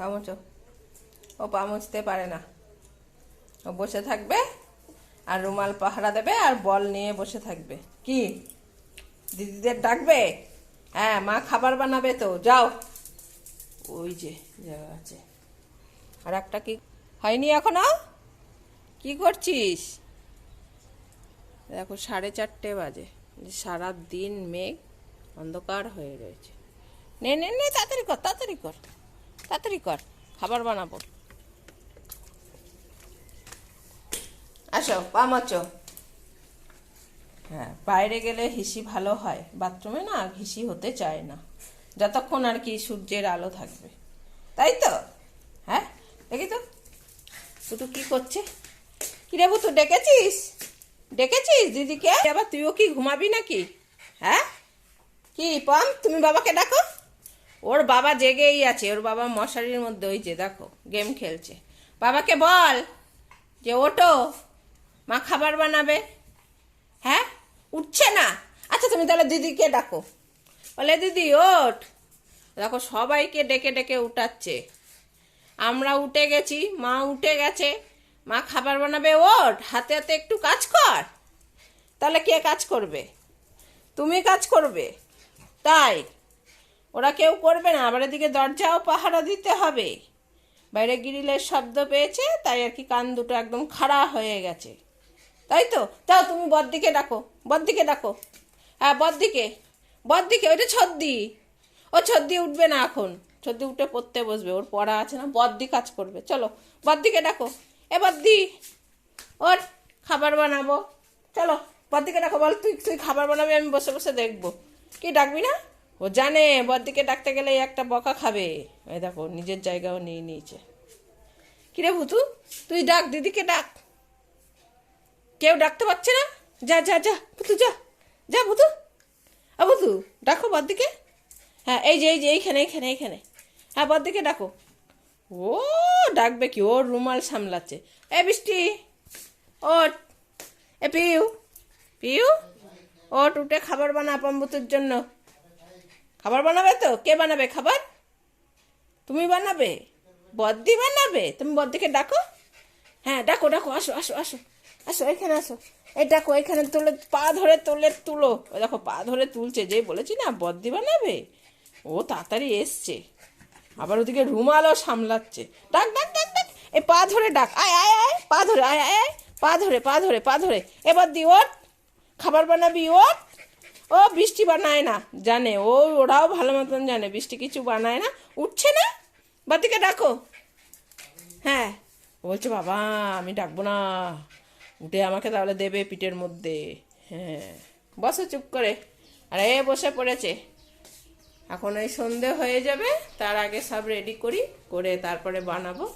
পা মোচো ও পা মুছতে পারে না। ও বসে থাকবে আর রুমাল পাহারা দেবে আর বল নিয়ে বসে থাকবে। কি? দিদিদের ডাকবে? হ্যাঁ মা খাবার বানাবে তো, যাও। ওই যে, যা আছে। আর একটা কি হয়নি এখনও? কি করছিস? দেখো, সাড়ে চারটে বাজে। সারা দিন মেঘ অন্ধকার হয়ে রয়েছে। নে নে নে, তাড়াতাড়ি কর তাড়াতাড়ি কর। তাড়াতাড়ি কর, খাবার বানাবো। আসো পামাচো হ্যাঁ বাইরে গেলে হিসি ভালো হয়, বাথরুমে না হিসি হতে চায় না। যতক্ষণ আর কি সূর্যের আলো থাকবে। তাই তো? হ্যাঁ দেখি তো। তুই কি করছে? কিরে বুতু ডেকেছিস? ডেকেছিস দিদিকে? আবার তুইও কি ঘুমাবি নাকি? হ্যাঁ? কি, পম, তুমি বাবাকে ডাকো। ওর বাবা জেগেই আছে, ওর বাবা মশারির মধ্যে ওই যে দেখো গেম খেলছে। বাবাকে বল যে ওটো মা খাবার বানাবে। হ্যাঁ? উঠছে না? আচ্ছা তুমি তাহলে দিদিকে ডাকো। বলে, দিদি, ওঠ। দেখো, সবাইকে ডেকে ডেকে উঠাচ্ছে। আমরা উঠে গেছি, মা উঠে গেছে। মা খাবার বানাবে, ওঠ, হাতে হাতে একটু কাজ কর। তাহলে কে কাজ করবে? তুমি কাজ করবে। তাই। ওরা কেউ করবে না, আবার এদিকে দরজাও পাহারা দিতে হবে। বাইরে গিরিলের শব্দ পেয়েছে, তাই আর কি কান দুটো একদম খাড়া হয়ে গেছে। তাই তো? তাও তুমি বদ্দিকে ডাকো বদ্দিকে ডাকো। হ্যাঁ বদ্দিকে বদ্দিকে ওইটা ছদ্দি। ও ছদ্দি উঠবে না এখন। ছদ্দি উঠে পড়তে বসবে, ওর পড়া আছে না, বদ্দি কাজ করবে। চলো, বদ্দিকে ডাকো। এ বদ্দি, ওর খাবার বানাবো। চলো, বদ্দিকে ডাকো, বল, তুই তুই খাবার বানাবি, আমি বসে বসে দেখব। কি, ডাকবি না? ও জানে বদ্দিকে ডাকতে গেলে একটা বকা খাবে। এই দেখো, নিজের জায়গাও নিয়ে নিয়েছে। কিরে ভুতু, তুই ডাক, দিদিকে ডাক। কেউ ডাকতে পারছে না? যা যা যা, ভুতু, যা যা, ভুতু। আ, ভুতু, ডাকো বদ্দিকে হ্যাঁ এই যে এই যে, এইখানে এইখানে এইখানে। হ্যাঁ বদ্দিকে ডাকো। ও, ডাকবে কি? ওর রুমাল সামলাচ্ছে। এ, বৃষ্টি ওট এ, পিউ পিউ ওট উঠে খাবার বানা, পম্বুতুর জন্য। খাবার বানাবে তো? কে বানাবে খাবার? তুমি বানাবে? বদ্দি বানাবে? তুমি বদ্দিকে ডাকো। হ্যাঁ ডাকো ডাকো, আসো আসো আসো। আসো, এখানে আসো। এই ডাকো, এখানে তুলে, পা ধরে তুলে তুলো। ও দেখো, পা ধরে তুলছে যে বলেছি না, বদ্দি বানাবে? ও তাড়াতাড়ি এসছে। আবার ওদিকে রুমালও সামলাচ্ছে। ডাক ডাক ডাক ডাক। এই পা ধরে ডাক। আয় আয় আয়, পা ধরে, আয় আয় পা ধরে পা ধরে পা ধরে। এবার দি ওর খাবার বানাবি ওর ও বৃষ্টি বানায় না, জানে। ও, ওরাও ভালো মতন জানে, বৃষ্টি কিছু বানায় না। উঠছে না? বাদিকে ডাকো। হ্যাঁ। বলছে, বাবা, আমি ডাকবো না। উঠে আমাকে তাহলে দেবে পিঠের মধ্যে। হ্যাঁ। বসে চুপ করে। আর এ বসে পড়েছে। এখন এই সন্ধে হয়ে যাবে, তার আগে সব রেডি করি, করে তারপরে বানাবো।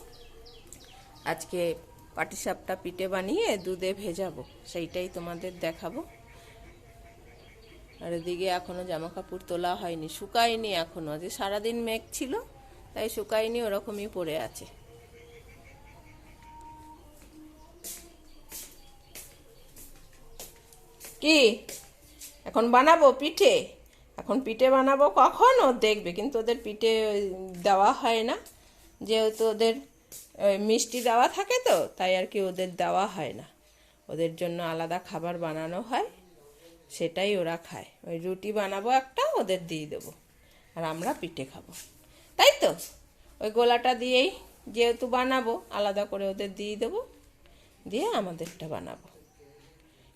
আজকে পাটিসাপটা পিঠে বানিয়ে দুধে ভেজাবো। সেইটাই তোমাদের দেখাবো। আর এদিকে এখনও জামা কাপড় তোলা হয়নি, শুকায়নি এখনও। যে সারাদিন মেঘ ছিল, তাই শুকায়নি, ওরকমই পড়ে আছে। কি? এখন বানাবো পিঠে? এখন পিঠে বানাবো কখন? ও দেখবে, কিন্তু ওদের পিঠে দেওয়া হয় না। যেহেতু ওদের মিষ্টি দেওয়া থাকে তো, তাই আর কি ওদের দেওয়া হয় না। ওদের জন্য আলাদা খাবার বানানো হয়। সেটাই ওরা খায়। ওই রুটি বানাবো একটা, ওদের দিয়ে দেবো। আর আমরা পিঠে খাব। তাই তো? ওই গোলাটা দিয়েই যেহেতু বানাবো, আলাদা করে ওদের দিয়ে দেবো, দিয়ে আমাদেরটা বানাবো।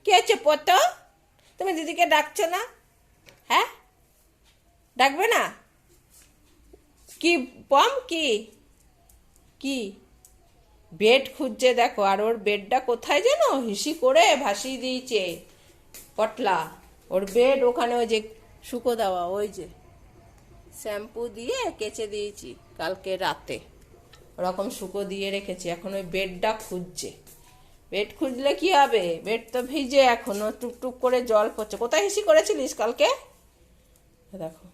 কি হচ্ছে পত? তুমি দিদিকে ডাকছো না? হ্যাঁ? ডাকবে না? কি, পম কি? কি? বেড খুঁজছে দেখো, আর ওর বেডটা কোথায় যেন? হিসি করে ভাসিয়ে দিয়েছে। পটলা। ওর বেড ওখানে ওই যে শুকো দেওয়া, ওই যে। শ্যাম্পু দিয়ে কেচে দিয়েছি কালকে রাতে। ওরকম শুকো দিয়ে রেখেছি, এখন ওই বেডটা খুঁজছে। বেড খুঁজলে কি হবে? বেড তো ভিজে এখনও, টুকটুক করে জল পড়ছে। কোথায় হিসি করেছিলিস কালকে? দেখো।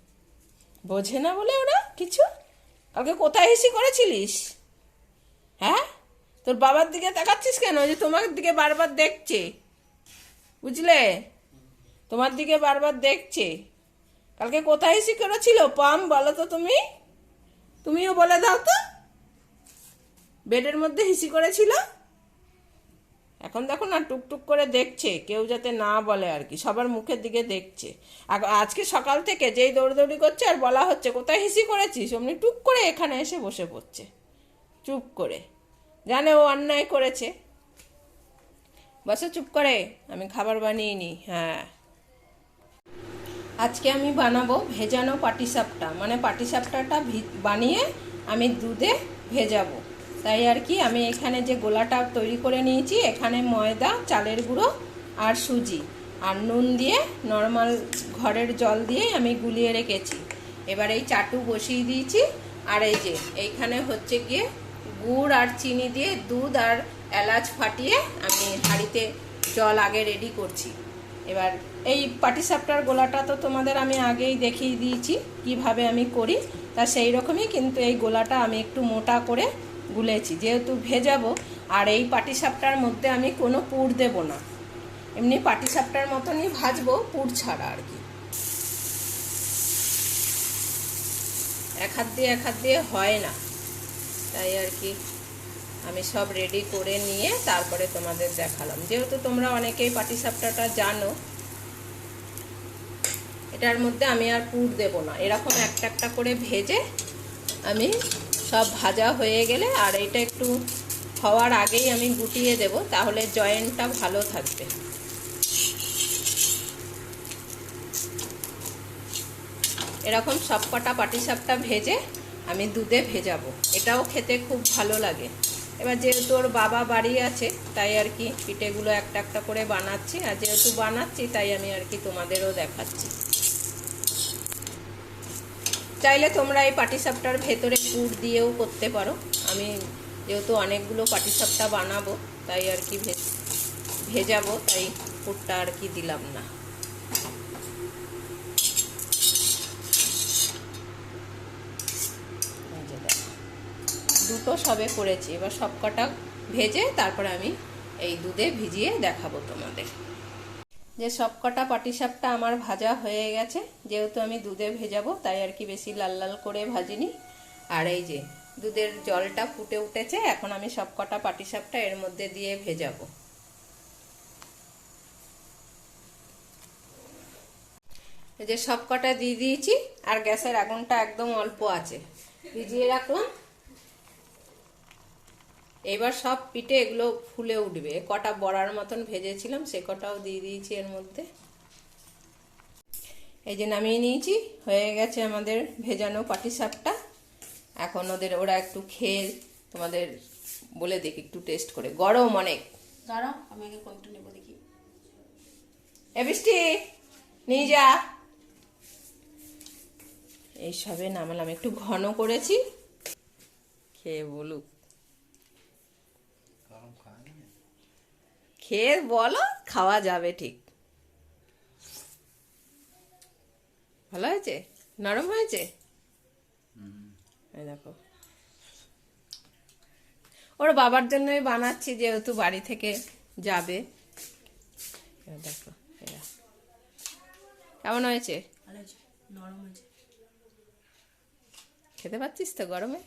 বোঝে না বলে ওরা কিছু? কালকে কোথায় হিসি করেছিলিস? হ্যাঁ? তোর বাবার দিকে তাকাচ্ছিস কেন? যে তোমার দিকে বারবার দেখছে। বুঝলে? তোমার দিকে বারবার দেখছে। কালকে কোথায় হিসি করেছিল পাম, বলো তো তুমি? তুমিও বলে দাও তো। বেডের মধ্যে হিসি করেছিল? এখন দেখো না, টুকটুক করে দেখছে, কেউ যাতে না বলে আর কি, সবার মুখের দিকে দেখছে। আজকে সকাল থেকে যেই দৌড়দৌড়ি করছে, আর বলা হচ্ছে, কোথায় হিসি করেছিস? অমনি টুক করে এখানে এসে বসে পড়ছে, চুপ করে। জানে ও অন্যায় করেছে। বসে চুপ করে, আমি খাবার বানিয়ে নিই হ্যাঁ। আজকে আমি বানাবো ভেজানো পাটিসাপটা। মানে পাটিসাপটাটা বানিয়ে আমি দুধে ভেজাবো। তাই আর কি আমি এখানে যে গোলাটা তৈরি করে নিয়েছি, এখানে ময়দা, চালের গুঁড়ো আর সুজি। আর নুন দিয়ে নর্মাল ঘরের জল দিয়ে আমি গুলিয়ে রেখেছি। এবার এই চাটু বসিয়ে দিয়েছি। আর এই যে এইখানে হচ্ছে গিয়ে গুড় আর চিনি দিয়ে দুধ আর এলাচ ফাটিয়ে আমি হাঁড়িতে জল আগে রেডি করছি। এবার এই পাটিসাপটার গোলাটা তো তোমাদের আমি আগেই দেখিয়ে দিয়েছি, কীভাবে আমি করি, তা সেই রকমই কিন্তু এই গোলাটা আমি একটু মোটা করে গুলেছি, যেহেতু ভেজাবো, আর এই পাটিসাপটার মধ্যে আমি কোনো পুর দেব না। এমনি পাটিসাপটার মতনই ভাজবো, পুর ছাড়া আর কি। এক হাত দিয়ে, এক হাত দিয়ে হয় না, তাই আর কি। আমি সব রেডি করে নিয়ে তারপরে তোমাদের দেখালাম। যেহেতু তোমরা অনেকেই পাটিসাপটাটা জানো, এটার মধ্যে আমি আর পুর দেব না। এরকম একটা একটা করে ভেজে আমি সব ভাজা হয়ে গেলে, আর এটা একটু হওয়ার আগেই আমি গুটিয়ে দেব, তাহলে জয়েন্টটা ভালো থাকবে। এরকম সব কটা পাটিসাপটা ভেজে আমি দুধে ভেজাবো। এটাও খেতে খুব ভালো লাগে। এবার যেহেতু ওর বাবা বাড়ি আছে, তাই আর কি পিঠেগুলো একটা একটা করে বানাচ্ছি। আর যেহেতু বানাচ্ছি, তাই আমি আর কি তোমাদেরও দেখাচ্ছি। চাইলে তোমরা এই পাটিসাপটার ভেতরে পুর দিয়েও করতে পারো। আমি যেহেতু অনেকগুলো পাটিসাপটা বানাবো, তাই আর কি ভেজাবো, তাই পুরটা আর কি দিলাম না এই যে দেখো। দুটো সবে করেছি। এবার সব কটা ভেজে তারপরে আমি এই দুধে ভিজিয়ে দেখাবো তোমাদের। যে সব কটা পাটিসাপটা আমার ভাজা হয়ে গেছে, যেহেতু আমি দুধে ভেজাবো, তাই আর কি বেশি লাল লাল করে ভাজিনি। আর এই যে দুধের জলটা ফুটে উঠেছে, এখন আমি সব কটা পাটিসাপটা এর মধ্যে দিয়ে ভেজাবো। যে সব কটা দিয়ে দিয়েছি, আর গ্যাসের আগুনটা একদম অল্প আছে। ভিজিয়ে রাখলাম। এবার সব পিঠে এগুলো ফুলে উঠবে। কটা বড়ার মতন ভেজেছিলাম সে কটাও দিয়ে দিয়েছি এর মধ্যে। এই যে নামিয়ে নিয়েছি হয়ে গেছে আমাদের ভেজানো পাটিসাপটা এখন ওদের ওরা একটু খেয়ে তোমাদের বলে দেখি একটু টেস্ট করে। গরম অনেক। দাঁড়াও আমি আগে কয়েকটা নেব দেখি। এ বৃষ্টি নিয়ে যা। এই সবে নামালাম। একটু ঘন করেছি। খেয়ে বলুক। খেয়ে বলো খাওয়া যাবে ঠিক। ভালো হয়েছে? নরম হয়েছে? এই দেখো। ওর বাবার জন্যই বানাচ্ছি যেহেতু বাড়ি থেকে যাবে। দেখো কেমন হয়েছে নরম হয়েছে। খেতে পাচ্ছিস তো গরমে?